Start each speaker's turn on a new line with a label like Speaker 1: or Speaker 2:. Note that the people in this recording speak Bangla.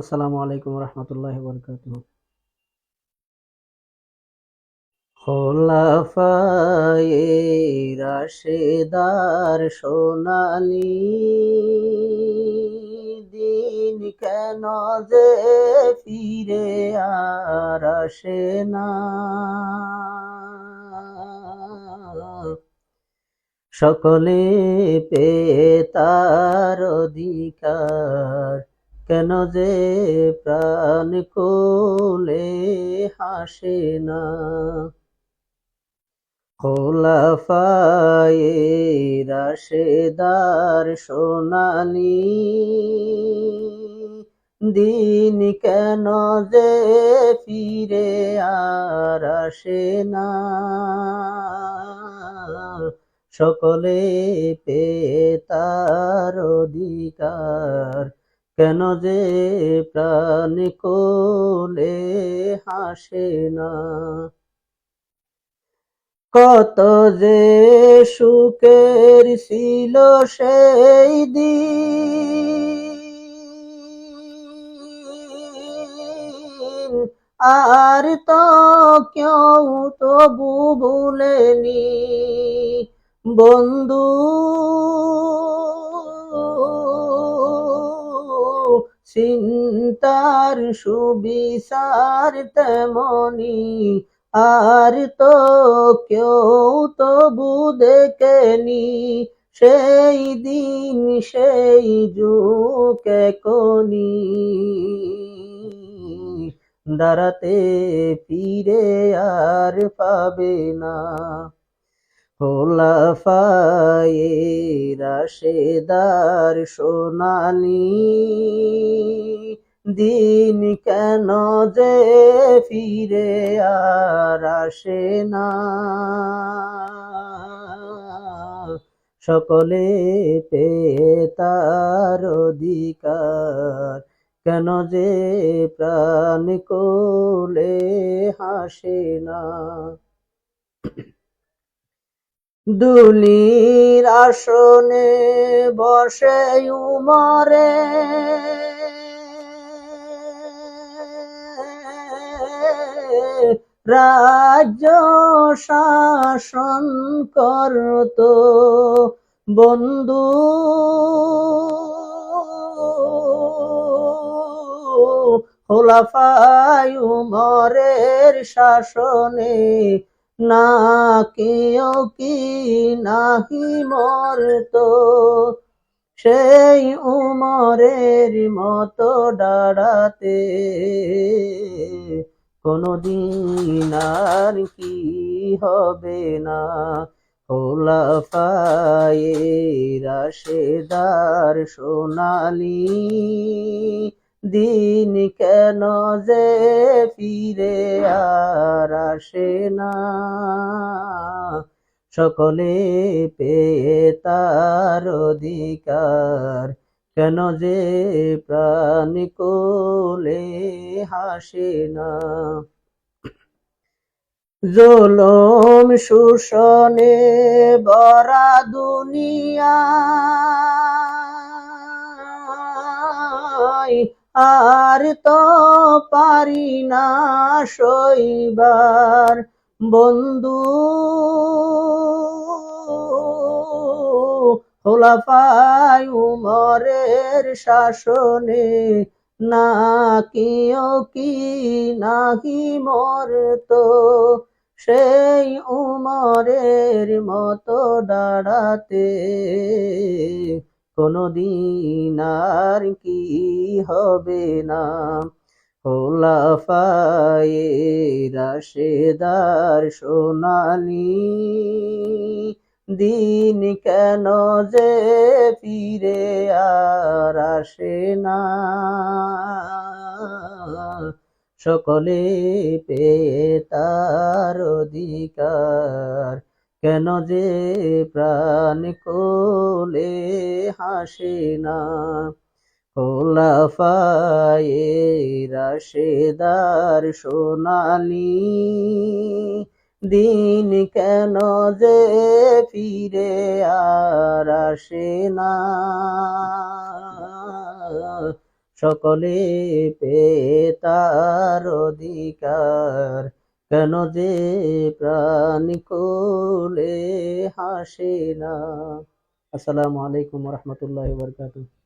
Speaker 1: আসসালামু আলাইকুম রহমতুল্লাহ বরকাত খোলাফায়ে রাশেদার সোনালি, দিন কেন যে ফিরে আর আসে না। সকলে পেয়ে তার অধিকার কেন যে প্রাণ কোলে হাসে না? খোলাফায়ে রাশেদার সোনালি দিন কেন যে ফিরে আর আসে না? সকলে পেয়ে তার অধিকার কেন যে প্রাণ কোলে হাসে না? কত যে সুখের ছিল সেই দিন। আর তো কেউ তবু ভুলেনি। বন্ধু চিন্তার সুবিচার তেমনি, আর তো কেউ তবু দেখেনি, সেই দিন সেই যুগে কনি দাঁড়াতে ফিরে আর পাবে না। খোলাফায়ে রাশেদার সোনালি, দিন কেন যে ফিরে আর আসে না? সকলে পেয়ে তার অধিকার, কেন যে প্রাণ কোলে হাসে না? দুলির আসনে বসে উমরে। রাজ্য শাসন করত বন্ধু। খোলাফায় উমরের শাসনে না, কেউ কি নাহি মরত। সেই উমরের মতো দাঁড়াতে কোনদিন আর কি হবে না। খোলাফায়ে রাশেদার সোনালি দিন কেন যে ফিরে আর আসে না? সকলে পেয়ে তার অধিকার, কেন যে প্রাণ কোলে হাসে না? জলম, শোষণে বরা দুনিয়া আর তো পারি না সইবার বন্ধু। খোলাফায় উমরের শাসনে না কেউ কি নাহি মরত, সেই উমরের মতো দাঁড়াতে। কোনদিন আর কি হবে না। খোলাফায়ে রাশেদার সোনালি দিন কেন যে ফিরে আর আসে না। সকলে পেয়ে তার অধিকার কেন যে প্রাণ কোলে হাসে না? খোলাফায়ে রাশেদার সোনালি দিন কেন যে ফিরে আর আসে না? সকলে পেতার অধিকার কেন যে প্রাণী হাসে না? আসসালামু আলাইকুম রহমতুল্লাহ বরকাতুহ।